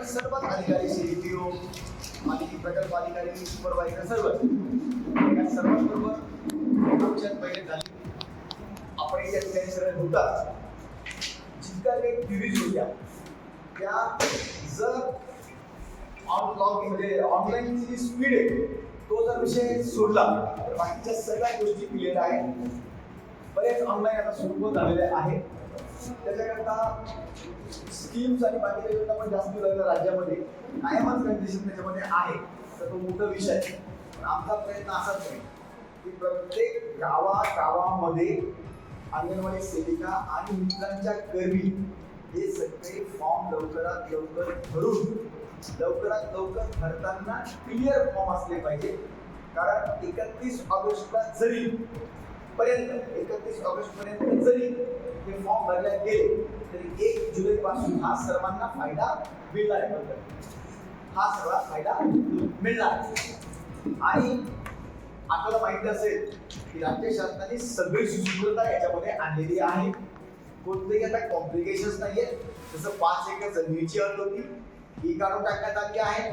आणि सर्वच अधिकारी सीडीपीओ आणि प्रकल्प अधिकारी सुपरवायझर सर्व. या सर्वांबरोबर आमच्यात बैठक झाली. आपण या ठिकाणी सर्व होता जितका काही क्युरीज होत्या त्या जर ऑनलॉग म्हणजे ऑनलाईनची जी स्पीड आहे तो जर विषय सोडला तर बाकीच्या सगळ्या गोष्टी क्लिअर आहेत. बरेच ऑनलाईन आता सुरू झालेले आहेत. त्याच्याकरता स्कीम्स आणि बाकीच्या योजना पण जास्त लागल्या राज्यामध्ये कायमच कंडिशन त्याच्यामध्ये आहे. तर तो मोठा विषय आहे. पण आमचा प्रयत्न असाच आहे की प्रत्येक गावा गावामध्ये अंगणवाडी सेविका आणि मित्रांच्या कर्मी हे सगळे फॉर्म लवकरात लवकर भरून लवकरात लवकर भरताना क्लिअर फॉर्म असले पाहिजे. कारण एकतीस ऑगस्टला जरी पर्यंत एकतीस ऑगस्ट पर्यंत जरी हे फॉर्म भरले गेले तरी एक जुलै पासून हा सर्वांना फायदा मिळणार आहे. हा सगळा फायदा मिळणार आहे. आणि आपल्याला माहिती असेल की राज्य शासनाने सगळी सुसूत्रता याच्यामध्ये आणलेली आहे. कोणतेही आता कॉम्प्लिकेशन्स नाहीये जसं पाच एकर जमिनीची अट होती ही काढून टाकण्यात आली आहे.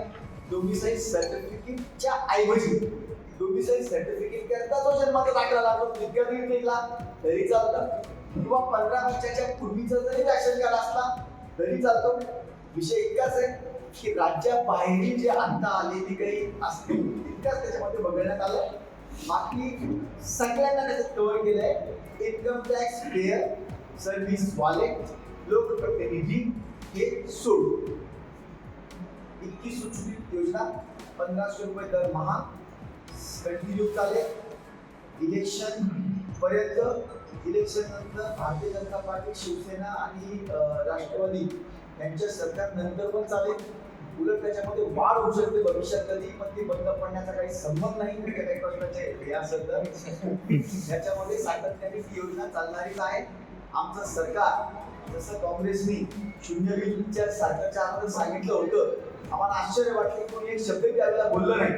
डोमिसाईल सर्टिफिकेटच्या ऐवजी डोमिसाईल सर्टिफिकेट करता जो जन्माचा दाखला लागतो विद्यार्थी निघला तरी चालतं किंवा पंधरा वर्षाच्या पूर्वीचा जरी रॅशन कार्ड असला तरी चालतो. विषय इतकाच आहे की राज्याबाहेरील जे आणता आलेली काही असतील तितकाच त्याच्यामध्ये बघण्यात आलं. बाकी सगळ्यांना त्याच्यात कव्हर केलंय. इन्कम टॅक्स पेअर सर्व्हिस वाले लोकप्रतिनिधी हे सोडून. इतकी सुटसुटीत योजना पंधराशे रुपये दरमहा कंटिन्यू चालेल. इलेक्शन पर्यंत इलेक्शन नंतर भारतीय जनता पार्टी शिवसेना आणि राष्ट्रवादी यांच्या सरकार नंतर पण चालेल. उलट त्याच्यामध्ये वाढ होऊ शकते भविष्यात कधी पण ती बंद पडण्याचा काही संबंध नाही. काही प्रश्नाचे हे असेल तर याच्यामध्ये सातत्याने ही योजना चालणारीच आहे. आमचं सरकार जसं काँग्रेसनी शून्य बिलच्या सरकारच्या आम्हाला सांगितलं होतं आम्हाला आश्चर्य वाटलं कोणी एक शब्द त्यावेळेला बोललं नाही.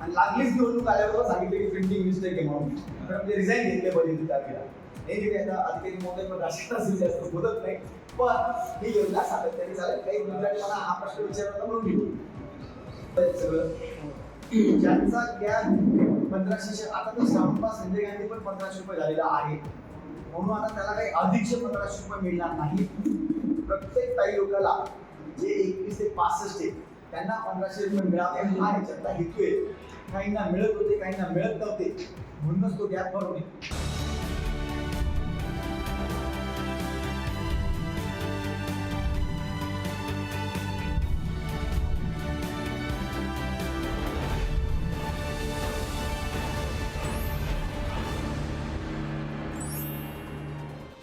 आणि लागलीच निवडणूक आल्याबरोबर सांगितलं की प्रिंटिंग मिस्टेक आहे म्हणून. तर म्हणजे रिझाईन घेतले पाहिजे त्यावेळेला नाही दिले आता अधिकारी महोदय पण राष्ट्रवादी जास्त बोलत नाही. पण ही योजना सातत्याने चालेल काही मित्रांनी मला हा प्रश्न विचारला म्हणून घेऊ सगळं. ज्यांचा गॅस पंधराशे आता तर श्रावणपा संजय गांधी पण पंधराशे रुपये झालेला आहे. म्हणून आता त्याला काही अधिकचे पंधराशे रुपये मिळणार नाही. प्रत्येक काही जे एकवीस ते पासष्ट आहे त्यांना पंधराशे रुपये मिळावे हा याच्यातला हेतू आहे. काहींना मिळत होते काहींना मिळत नव्हते. म्हणूनच तो गॅप भरून आहे